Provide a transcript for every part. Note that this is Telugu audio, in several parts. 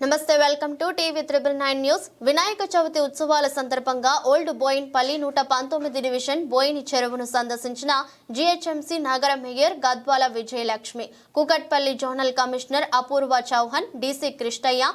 Namaste welcome to TV triple nine news. Vinayaka Chavithi ఉత్సవాల సందర్భంగా ఓల్డ్ బోయిన్పల్లి నూట పంతొమ్మిది డివిజన్ బోయిని చెరువును సందర్శించిన జీహెచ్ఎంసీ నగర mayor Gadwal Vijayalakshmi Kukatpally zonal commissioner Apoorva Chauhan DC Krishnaiah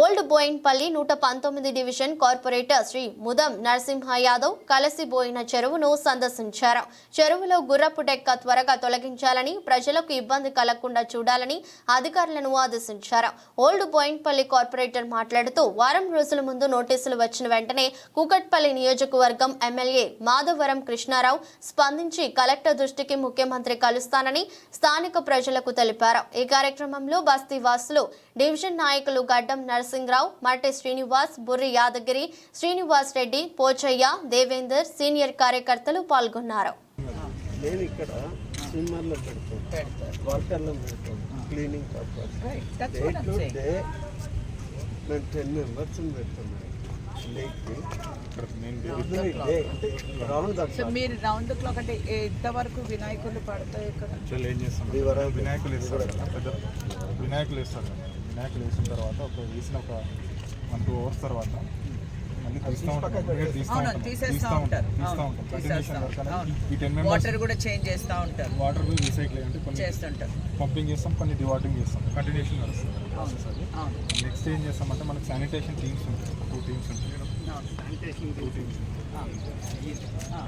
old Bowenpally నూట పంతొమ్మిది డివిజన్ కార్పొరేటర్ శ్రీ ముదం నరసింహ యాదవ్ కలసిబోయిన చెరువును సందర్శించారు. చెరువులో గుర్రపు డెక్క త్వరగా తొలగించాలని ప్రజలకు ఇబ్బంది కలగకుండా చూడాలని అధికారులను ఆదేశించారు. ఓల్డ్ బోయిన్పల్లి కార్పొరేటర్ మాట్లాడుతూ వారం రోజుల ముందు నోటీసులు వచ్చిన వెంటనే కూకట్పల్లి నియోజకవర్గం ఎమ్మెల్యే మాధవరం కృష్ణారావు స్పందించి కలెక్టర్ దృష్టికి ముఖ్యమంత్రి కలుస్తానని స్థానిక ప్రజలకు తెలిపారు. ఈ కార్యక్రమంలో బస్తీ వాసులు డివిజన్ నాయకులు గడ్డం నరసింహరావు మట్టి శ్రీనివాస్ బుర్రి యాదగిరి శ్రీనివాస్ రెడ్డి పోచయ్య దేవేందర్ సీనియర్ కార్యకర్తలు పాల్గొన్నారు. నేను ఇక్కడ స్విమ్మర్లో పెడతాను. వాటర్లో పెడతాను. Cleaning purpose. Right, that's what I'm డేట్లో saying. డే నేను టెన్ మెంబర్స్ పెడతాను లేక్కి డే అంటే రౌండ్ సో మీరు రౌండ్ ద క్లాక్ అంటే ఎంతవరకు వినాయకులు పడతాయి ఇక్కడ? వినాయకులు వినాయకులు వేస్తారు కదా వినాయకులు వేసిన తర్వాత ఒక వేసిన ఒక వన్ టూ అవర్స్ తర్వాత మళ్ళీ తీస్తూ ఉంటాం. ఇమీడియట్ తీస్తూ అవును ఉంటాం. తీసేస్తా తీస్తూ ఉంటారు. ఉంటాం తీస్తూ అవును, ఉంటాం. తీసేస్తా కంటిన్యూషన్ వర్క్ ఉంటారు. అనేది అవును. ఈ టెన్ మెంబర్స్ వాటర్ కూడా చేంజ్ చేస్తూ ఉంటారు. వాటర్ రీసైకిల్ అంటే కొన్ని చేస్తుంటారు. పంపింగ్ చేస్తాం కొన్ని డివాటింగ్ చేస్తాం. కంటిన్యూషన్ నడుస్తుంది ప్రాసెస్ అది అవును. నెక్స్ట్ ఏం చేస్తామంటే మనకి శానిటేషన్ టీమ్స్ ఉంటాయి. టూ టీమ్స్ ఉంటాయి. అవును టూ టీమ్స్ ఆ.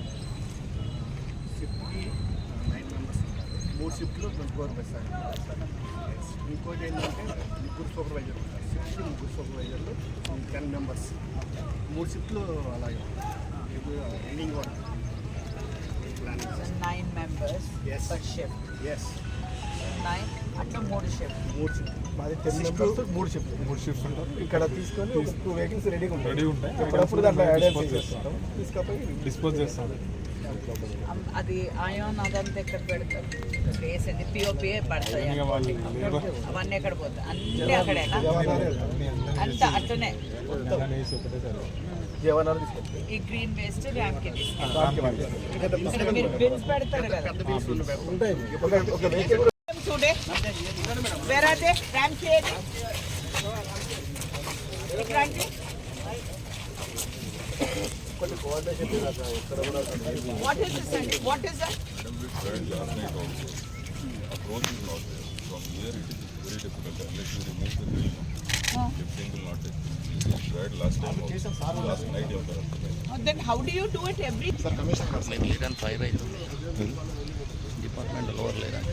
మూడు షిఫ్ట్లు ట్వంటీ ఫోర్ బై సెవెన్. ఇంకోటి ఏంటంటే ముగ్గురు సూపర్వైజర్ ఉంటారు. షిఫ్ట్కి ముగ్గురు సూపర్వైజర్లు టెన్ మెంబర్స్. మూడు షిఫ్ట్లు అలాగే. Planning so nine members. Per shift yes nine అట్లా మూడు షిఫ్ట్ మూడు షిఫ్ట్ మాది టెన్ మెంబర్స్ మూడు షిఫ్ట్ మూడు షిఫ్ట్స్ ఉంటారు ఇక్కడ తీసుకొని ఒక టూ వెహికల్స్ రెడీగా ఉంటాయి. రెడీ ఉంటాయి. ఎప్పుడప్పుడు దాంట్లో యాడ్ చేసుకుంటాం తీసుకపోయి డిస్పోజ్ చేస్తాం. అది ఆయాన్ అదంతా ఎక్కడ పెడతారు? వేసేది పిఓపి పడతాయి ఇక వాళ్ళు లేబర్ అవన్నీ ఎక్కడ పోతాయి? అన్నీ అందరినీ అంతా అట్లనే. ఈ గ్రీన్ వేస్ట్ మీరు బిన్స్ పెడతారు కదా. చూడే where What is this and what is that? Approach is not there. From here it is very difficult unless you remove the green. Lifting will not take. You tried last time also. Last night you were. Then how do you do it every? Sir, Commissioner. मैं ले रहा हूँ फायर है डिपार्टमेंट लोअर ले रहा हूँ.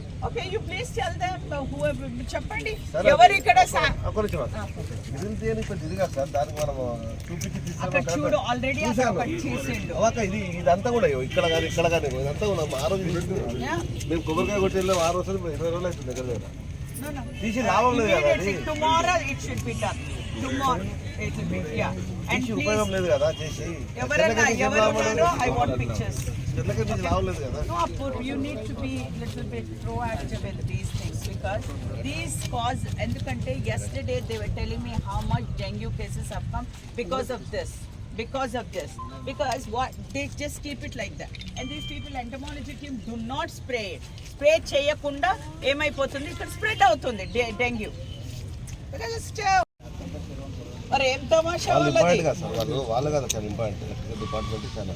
Okay you please tell them who చెప్పండి. ఎవరు ఇక్కడ సా- ఒక నిమిషం ఇది కొంచెం కాదు సార్ దానికి మనం చూపించి అక్కడ చూడు ఆల్రెడీ అక్కడ ఒకటి చేసిండు. అవాక ఇది ఇదంతా కూడా ఇక్కడ కానీ ఇక్కడ కానీ ఇదంతా కూడా ఆ రోజు. మేము కొబ్బరికాయ కొట్టి వెళ్ళాం ఆ రోజు ఇరవై రోజులు అవుతుంది దగ్గర దగ్గర. తీసి లాభం లేదు కదా ఉపయోగం లేదు కదా చేసి. want pictures. No, Apur, you need to be little bit proactive in these things because these cause, ఎందుకంటే yesterday they were telling me how much dengue cases have come because of this. Because of this. Because what, they just keep it like that. And these people, entomology team, do not spray it. Spray చేయకుండా ఏమైపోతుంది ఇక్కడ స్ప్రెడ్ అవుతుంది డెంగ్యూ it's still- మరి ఏం తమాషా వాళ్ళు వాళ్ళది కదా సార్ వాళ్ళు వాళ్ళు కదా చాలా ఇంపార్టెంట్ డిపార్ట్మెంట్ చాలా